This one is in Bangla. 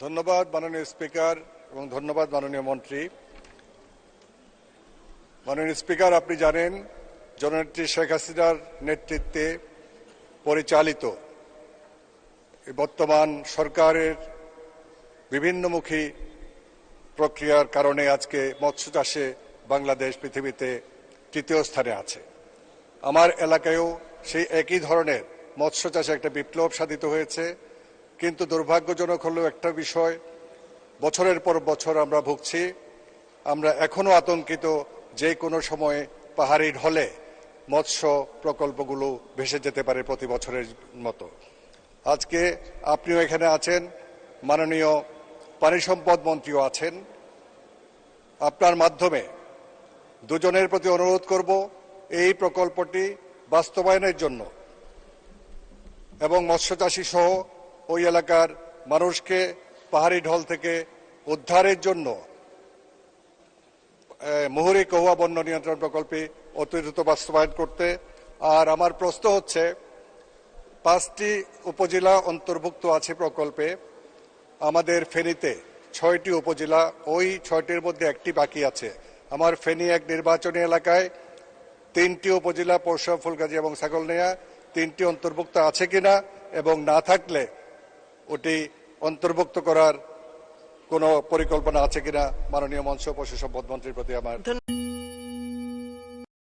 ধন্যবাদ মাননীয় স্পিকার এবং ধন্যবাদ মাননীয় মন্ত্রী। মাননীয় স্পিকার, আপনি জানেন জননেত্রী শেখ হাসিনার নেতৃত্বে পরিচালিত বর্তমান সরকারের বিভিন্নমুখী প্রক্রিয়ার কারণে আজকে মৎস্য চাষে বাংলাদেশ পৃথিবীতে তৃতীয় স্থানে আছে। আমার এলাকায়ও সেই একই ধরনের মৎস্য চাষে একটা বিপ্লব সাধিত হয়েছে। কিন্তু দুর্ভাগ্যজনক হলেও একটা বিষয়, বছরের পর বছর আমরা ভুগছি, আমরা এখনও আতঙ্কিত যে কোনো সময়ে পাহাড়ি ঢলে মৎস্য প্রকল্পগুলো ভেসে যেতে পারে প্রতি বছরের মতো। আজকে আপনিও এখানে আছেন, মাননীয় পানি সম্পদ মন্ত্রীও আছেন। আপনার মাধ্যমে দুজনের প্রতি অনুরোধ করব, এই প্রকল্পটি বাস্তবায়নের জন্য এবং মৎস্যচাষী সহ ওই এলাকার মানুষকে পাহাড়ি ঢল থেকে উদ্ধারের জন্য মুহুরি কহুয়া বন্য নিয়ন্ত্রণ প্রকল্পে অতি দ্রুত বাস্তবায়ন করতে। আর আমার প্রশ্ন হচ্ছে, পাঁচটি উপজেলা অন্তর্ভুক্ত আছে প্রকল্পে, আমাদের ফেনীতে ছয়টি উপজেলা, ওই ছয়টির মধ্যে একটি বাকি আছে। আমার ফেনী এক নির্বাচনী এলাকায় তিনটি উপজেলা পৌরসভা ফুলগাজী এবং ছাগলনিয়া তিনটি অন্তর্ভুক্ত আছে কিনা এবং না থাকলে ওটি অন্তর্ভুক্ত করার কোনো পরিকল্পনা আছে কিনা মাননীয় মঞ্চ পশু সম্পদ মন্ত্রীর প্রতি আমার